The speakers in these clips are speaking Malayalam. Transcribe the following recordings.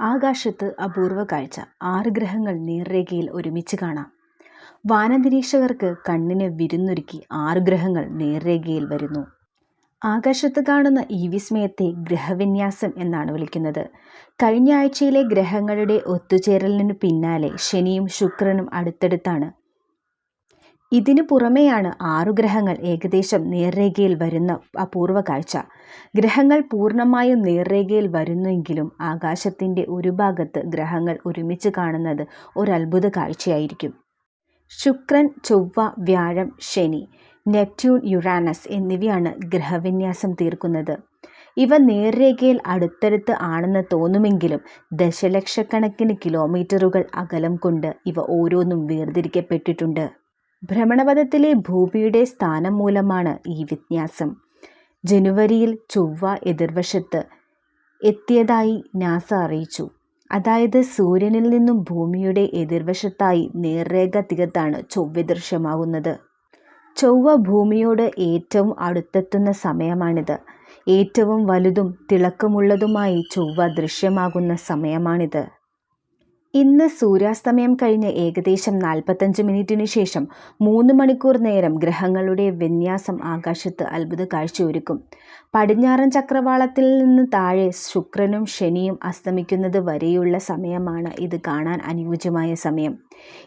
ആകാശത്ത് അപൂർവ കാഴ്ച. ആറ് ഗ്രഹങ്ങൾ നേർരേഖയിൽ ഒരുമിച്ച് കാണാം. വാനനിരീക്ഷകർക്ക് കണ്ണിന് വിരുന്നൊരുക്കി ആറ് ഗ്രഹങ്ങൾ നേർരേഖയിൽ വരുന്നു. ആകാശത്ത് കാണുന്ന ഈ വിസ്മയത്തെ ഗ്രഹവിന്യാസം എന്നാണ് വിളിക്കുന്നത്. കഴിഞ്ഞ ആഴ്ചയിലെ ഗ്രഹങ്ങളുടെ ഒത്തുചേരലിനു പിന്നാലെ ശനിയും ശുക്രനും അടുത്തടുത്താണ്. ഇതിനു പുറമെയാണ് ആറു ഗ്രഹങ്ങൾ ഏകദേശം നേർരേഖയിൽ വരുന്ന അപൂർവ കാഴ്ച. ഗ്രഹങ്ങൾ പൂർണമായും നേർരേഖയിൽ വരുന്നെങ്കിലും ആകാശത്തിന്റെ ഒരു ഭാഗത്ത് ഗ്രഹങ്ങൾ ഒരുമിച്ച് കാണുന്നത് ഒരത്ഭുത കാഴ്ചയായിരിക്കും. ശുക്രൻ ചൊവ്വ വ്യാഴം ശനി നെപ്റ്റ്യൂൺ യുറാനസ് എന്നിവയാണ് ഗ്രഹവിന്യാസം തീർക്കുന്നത്. ഇവ നേർരേഖയിൽ അടുത്തടുത്ത് ആണെന്ന് തോന്നുമെങ്കിലും ദശലക്ഷക്കണക്കിന് കിലോമീറ്ററുകൾ അകലം കൊണ്ട് ഇവ ഓരോന്നും വേർതിരിക്കപ്പെട്ടിട്ടുണ്ട്. ഭ്രമണപഥത്തിലെ ഭൂമിയുടെ സ്ഥാനം മൂലമാണ് ഈ വ്യത്യാസം. ജനുവരിയിൽ ചൊവ്വ എതിർവശത്ത് എത്തിയതായി നാസ അറിയിച്ചു. അതായത് സൂര്യനിൽ നിന്നും ഭൂമിയുടെ എതിർവശത്തായി നേർരേഖ തികത്താണ് ചൊവ്വ ദൃശ്യമാകുന്നത്. ചൊവ്വ ഭൂമിയോട് ഏറ്റവും അടുത്തെത്തുന്ന സമയമാണിത്. ഏറ്റവും വലുതും തിളക്കമുള്ളതുമായി ചൊവ്വ ദൃശ്യമാകുന്ന സമയമാണിത്. ഇന്ന് സൂര്യാസ്തമയം കഴിഞ്ഞ് ഏകദേശം നാൽപ്പത്തഞ്ച് മിനിറ്റിന് ശേഷം മൂന്ന് മണിക്കൂർ നേരം ഗ്രഹങ്ങളുടെ വിന്യാസം ആകാശത്ത് അത്ഭുത കാഴ്ചയൊരുക്കും. പടിഞ്ഞാറൻ ചക്രവാളത്തിൽ നിന്ന് താഴെ ശുക്രനും ശനിയും അസ്തമിക്കുന്നത് വരെയുള്ള സമയമാണ് ഇത് കാണാൻ അനുയോജ്യമായ സമയം.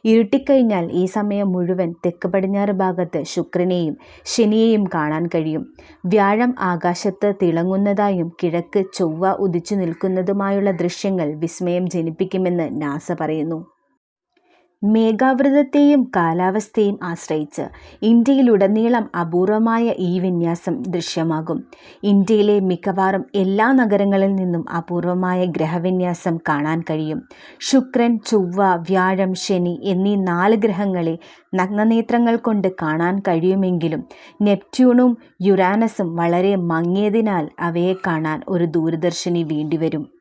ഇരുട്ടിക്കഴിഞ്ഞാൽ ഈ സമയം മുഴുവൻ തെക്ക് പടിഞ്ഞാറ് ഭാഗത്ത് ശുക്രനെയും ശനിയെയും കാണാൻ കഴിയും. വ്യാഴം ആകാശത്ത് തിളങ്ങുന്നതായും കിഴക്ക് ചൊവ്വ ഉദിച്ചു നിൽക്കുന്നതുമായുള്ള ദൃശ്യങ്ങൾ വിസ്മയം ജനിപ്പിക്കുമെന്ന് നാസ പറയുന്നു. മേഘാവൃതത്തെയും കാലാവസ്ഥയും ആശ്രയിച്ച് ഇന്ത്യയിലുടനീളം അപൂർവമായ ഈ വിന്യാസം ദൃശ്യമാകും. ഇന്ത്യയിലെ മിക്കവാറും എല്ലാ നഗരങ്ങളിൽ നിന്നും അപൂർവമായ ഗ്രഹവിന്യാസം കാണാൻ കഴിയും. ശുക്രൻ ചൊവ്വ വ്യാഴം ശനി എന്നീ നാല് ഗ്രഹങ്ങളെ നഗ്നനേത്രങ്ങൾ കൊണ്ട് കാണാൻ കഴിയുമെങ്കിലും നെപ്റ്റ്യൂണും യുറാനസും വളരെ മങ്ങിയതിനാൽ അവയെ കാണാൻ ഒരു ദൂരദർശിനി വേണ്ടിവരും.